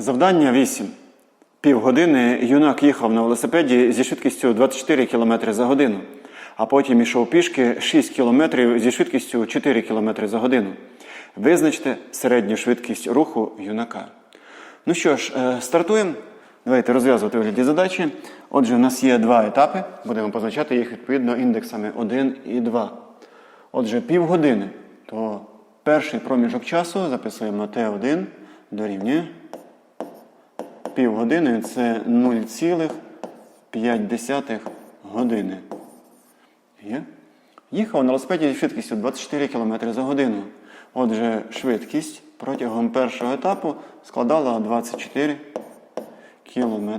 Завдання 8. Півгодини юнак їхав на велосипеді зі швидкістю 24 км за годину, а потім йшов пішки 6 км зі швидкістю 4 км за годину. Визначте середню швидкість руху юнака. Ну що ж, е, стартуємо. Давайте розв'язувати вигляді задачі. Отже, у нас є два етапи. Будемо позначати їх відповідно індексами 1 і 2. Отже, півгодини. То перший проміжок часу записуємо Т1 дорівнює півгодини це 0,5 години. Є? Їхав на велосипеді зі швидкістю 24 км за годину. Отже, швидкість протягом першого етапу складала 24 км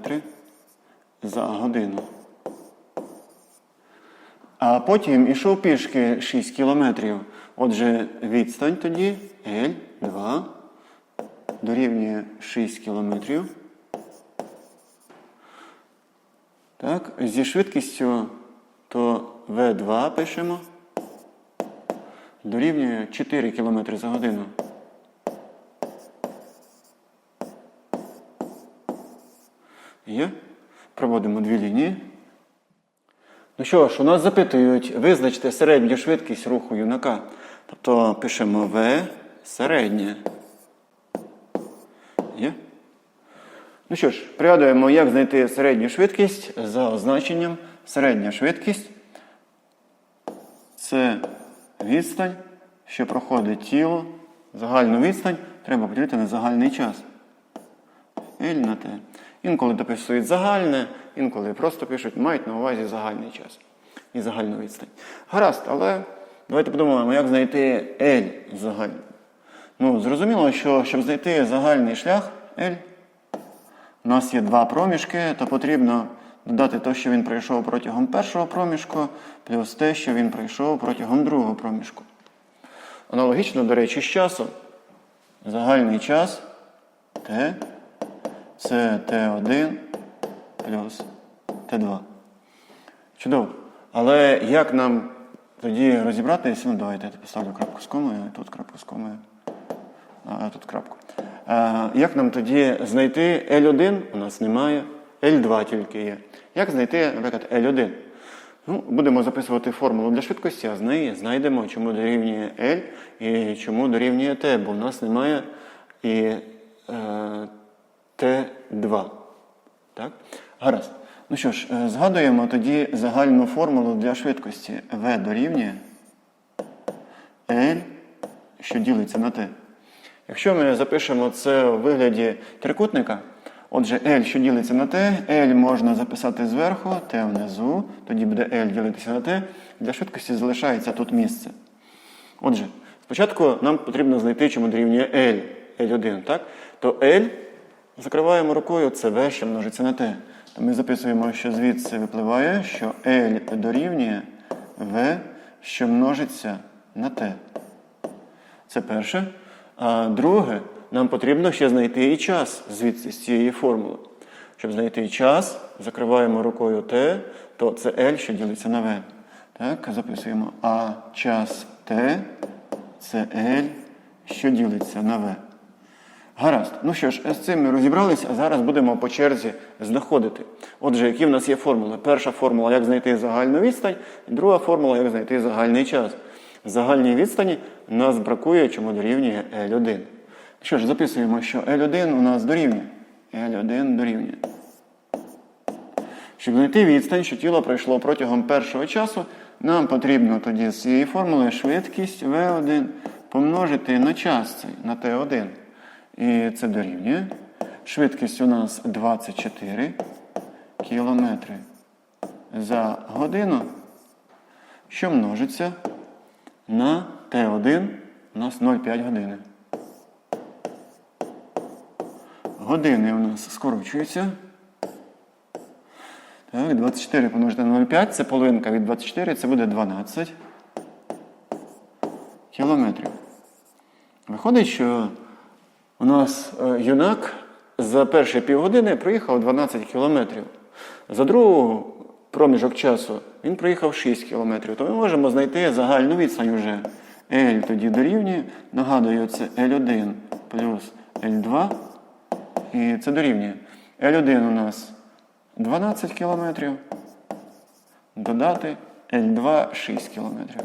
за годину. А потім ішов пішки 6 кілометрів. Отже, відстань тоді L2 дорівнює 6 кілометрів. Так, зі швидкістю то V2 пишемо. Дорівнює 4 км за годину. Є? Проводимо дві лінії. Ну що ж, у нас запитують, визначте середню швидкість руху юнака. Тобто пишемо V середнє. Ну що ж, пригадуємо, як знайти середню швидкість за означенням. Середня швидкість це відстань, що проходить тіло. Загальну відстань треба поділити на загальний час. L на T. Інколи дописують загальне, інколи просто пишуть, мають на увазі загальний час і загальну відстань. Гаразд, але давайте подумаємо, як знайти L загальну. Ну, зрозуміло, що щоб знайти загальний шлях L, у нас є два проміжки, то потрібно додати те, що він пройшов протягом першого проміжку, плюс те, що він пройшов протягом другого проміжку. Аналогічно, до речі, з часом. Загальний час T це Т1 плюс Т2. Чудово. Але як нам тоді розібратися? Ну, давайте я поставлю крапку з комою, тут крапку з комою, тут крапку. Як нам тоді знайти L1? У нас немає. L2 тільки є. Як знайти, наприклад, L1? Ну, будемо записувати формулу для швидкості, а з неї знайдемо, чому дорівнює L і чому дорівнює T, бо в нас немає і е, Т2. Так? Гаразд. Ну що ж, е, згадуємо тоді загальну формулу для швидкості V дорівнює L, що ділиться на T. Якщо ми запишемо це у вигляді трикутника, отже, L, що ділиться на T, L можна записати зверху, T внизу, тоді буде L ділитися на T. Для швидкості залишається тут місце. Отже, спочатку нам потрібно знайти, чому дорівнює L, L1, так? То L закриваємо рукою, це V, що множиться на T. То ми записуємо, що звідси випливає, що L дорівнює V, що множиться на T. Це перше. А друге, нам потрібно ще знайти і час звідси з цієї формули. Щоб знайти час, закриваємо рукою T, то це L, що ділиться на V. Так, записуємо А час T це L, що ділиться на V. Гаразд. Ну що ж, з цим ми розібралися, а зараз будемо по черзі знаходити. Отже, які в нас є формули? Перша формула, як знайти загальну відстань, друга формула, як знайти загальний час. Загальній відстані нас бракує, чому дорівнює L1. Що ж, записуємо, що L1 у нас дорівнює. L1 дорівнює. Щоб знайти відстань, що тіло пройшло протягом першого часу, нам потрібно тоді з цієї формули швидкість V1 помножити на час цей, на T1. І це дорівнює. Швидкість у нас 24 кілометри за годину, що множиться на Т1 у нас 0,5 години. Години у нас скорочуються. Так, 24 помножити на 0,5 це половинка від 24, це буде 12 кілометрів. Виходить, що у нас е, юнак за перші півгодини проїхав 12 кілометрів. За другу проміжок часу він проїхав 6 кілометрів. То ми можемо знайти загальну відстань вже. L тоді дорівнює. Нагадую, це L1 плюс L2, І це дорівнює. L1 у нас 12 кілометрів. Додати L2 6 кілометрів.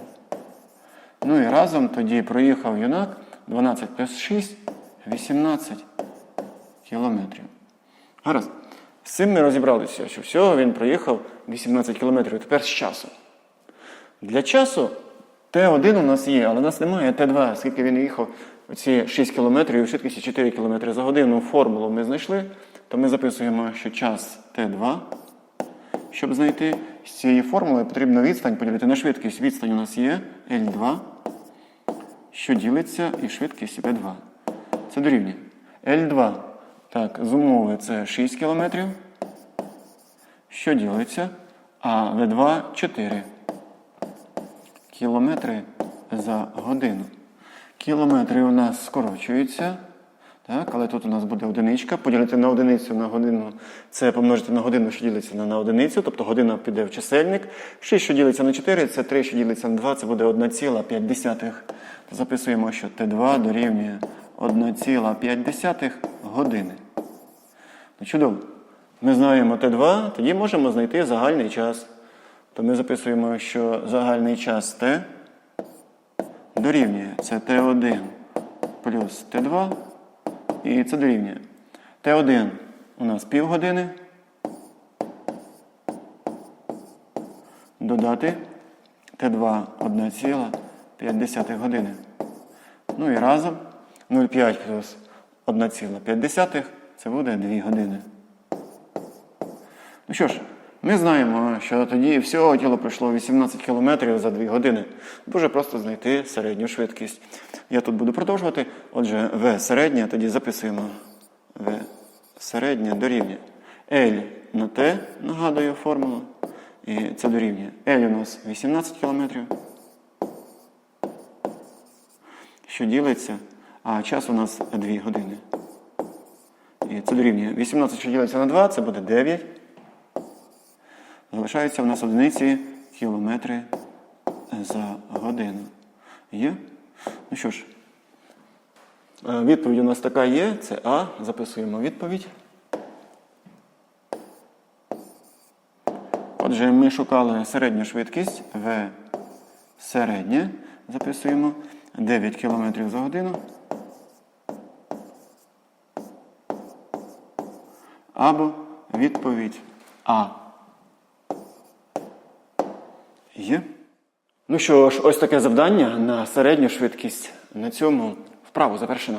Ну і разом тоді проїхав юнак 12 плюс 6 18 кілометрів. Гаразд. З цим ми розібралися, що всього він проїхав 18 кілометрів. Тепер з часу. Для часу Т1 у нас є, але у нас немає Т2, оскільки він їхав оці 6 кілометрів і в швидкості 4 км за годину формулу ми знайшли, то ми записуємо, що час Т2. Щоб знайти з цієї формули, потрібно відстань поділити на швидкість. Відстань у нас є L2, що ділиться і швидкість V2. Це дорівнює. L2, так, з умови це 6 км, що ділиться, а V2 4 кілометри за годину. Кілометри у нас скорочуються. Так, але тут у нас буде одиничка. Поділити на одиницю на годину. Це помножити на годину, що ділиться на, на одиницю, тобто година піде в чисельник. 6, що ділиться на 4, це 3, що ділиться на 2, це буде 1,5. Записуємо, що Т2 дорівнює 1,5 години. Ну, чудово. Ми знаємо Т2, тоді можемо знайти загальний час. То ми записуємо, що загальний час Т дорівнює це Т1 плюс Т2. І це дорівнює. Т1 у нас півгодини. Додати Т2 1,5 години. Ну і разом 0,5 плюс 1,5 це буде 2 години. Ну що ж, ми знаємо, що тоді всього тіло пройшло 18 км за 2 години. Дуже просто знайти середню швидкість. Я тут буду продовжувати. Отже, В середнє, тоді записуємо В середнє дорівнює L на T, нагадую формулу. І це дорівнює. L у нас 18 км. Що ділиться, а час у нас 2 години. І це дорівнює. 18, що ділиться на 2, це буде 9. Залишаються в нас одиниці кілометри за годину. Є? Ну що ж, е, відповідь у нас така є. Це А. Записуємо відповідь. Отже, ми шукали середню швидкість В середнє. Записуємо 9 км за годину. Або відповідь А. Є. Ну що ж, ось таке завдання на середню швидкість. На цьому вправу завершено.